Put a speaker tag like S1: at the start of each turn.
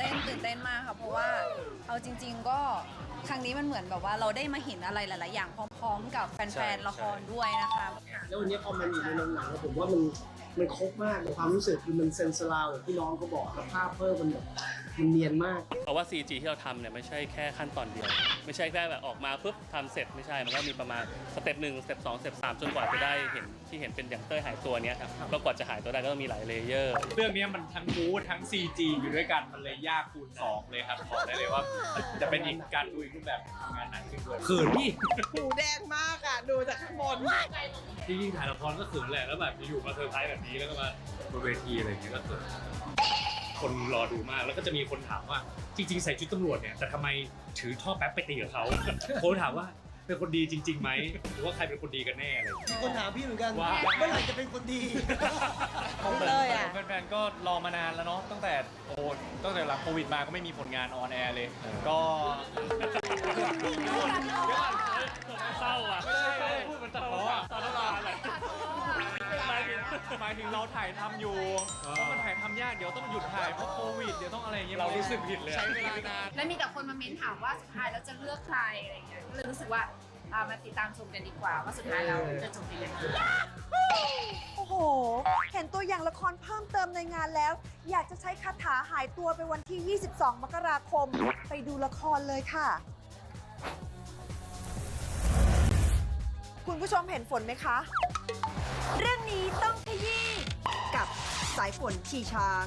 S1: ตื่นเต้นตื่นเต้นมากค่ะเพราะว่าเอาจริง ๆ ก็ครั้งนี้มันเหมือนแบบว่าเราได้มาเห็นอะไรหลาย ๆ อย่างพร้อม ๆ กับแฟนๆละครด้วยนะคะ
S2: แล้ววันนี้พอมันอยู่ในโรงหนังแล้วผมว่ามันมันครบมากในความรู้สึกคือมันเซนสลาวอย่างที่น้องเขาบอกกับภาพเพิ่มมันแบบ มันเนียนมาก
S3: เพราะว่า CG ที่เราทำเนี่ยไม่ใช่แค่ขั้นตอนเดียว ไม่ใช่แค่แบบออกมาปุ๊บทำเสร็จไม่ใช่ มันก็มีประมาณสเต็ปหนึ่งสเต็ปสองสเต็ปสามจนกว่าจะได้เห็นที่เห็นเป็นอย่างเต้ยหายตัวเนี้ยครับก็กว่าจะหายตัวได้ก็ต้องมีหลายเลเยอร์
S4: เรื่องนี้มันทั้งบู๊ทั้ง CG อยู่ด้วยกันมันเลยยากคูณสองเลยครับบอกได้เลยว่า จะเป็นอีกการดูอีกรูปแบบของงานหนังขึ้นด้วยเขินพี่
S5: หูแดงมากอะ ดูจากข้างบน
S4: จริงๆถ่ายละครก็เขินแหละแล้วแบบอยู่มาเซอร์ไพรส์แบบนี้แล้วก็มาบนเวทีอะไรอย่างเงี้ยก็เขิน คนรอดูมาก แล้วก็จะมีคนถามว่าจริง ๆ ใส่ชุดตำรวจเนี่ยแต่ทำไมถือท่อแป๊บไปตีกับเขา ผมถามว่าเป็นคนดีจริงๆไหมหรือว่าใครเป็นคนดีกันแน่เลย
S2: มีคนถามพี่เหมือนกัน
S4: ว่า
S2: เมื่อไหร่จะเป็นคนดี
S5: เลยอะ
S6: แฟนๆก็รอมานานแล้วเนาะตั้งแต่โอ้ตั้งแต่หลังโควิดมาก็ไม่มีผลงานออนแอร์เลย ก็
S3: เศร้าอะ
S6: ไม่ หมายถึงหมายถึงเราถ่ายทำอยู่ เพราะมันถ่ายทำยาก เดี๋ยวต้องหยุดถ่ายเพราะโควิด เดี๋ยวต้องอะไรอย่างเงี้ย
S4: เรารู้สึกผิดเลยอะ
S6: ใช้เวลานาน
S7: แล้วมีแต่คนมาเม้นถามว่าสุดท้ายแล้วจะเลือกใครอะไรเงี้ยก็เลยรู้สึกว่าเอามาติดตามชมกันดีกว่า ว่าสุดท้ายเราจะจบยังไง
S8: โอ้โห เห็นตัวอย่างละครเพิ่มเติมในงานแล้ว อยากจะใช้คาถาหายตัวไปวันที่ 22 มกราคม ไปดูละครเลยค่ะ คุณผู้ชมเห็นฝนไหมคะ เรื่องายฝนขี่ช้าง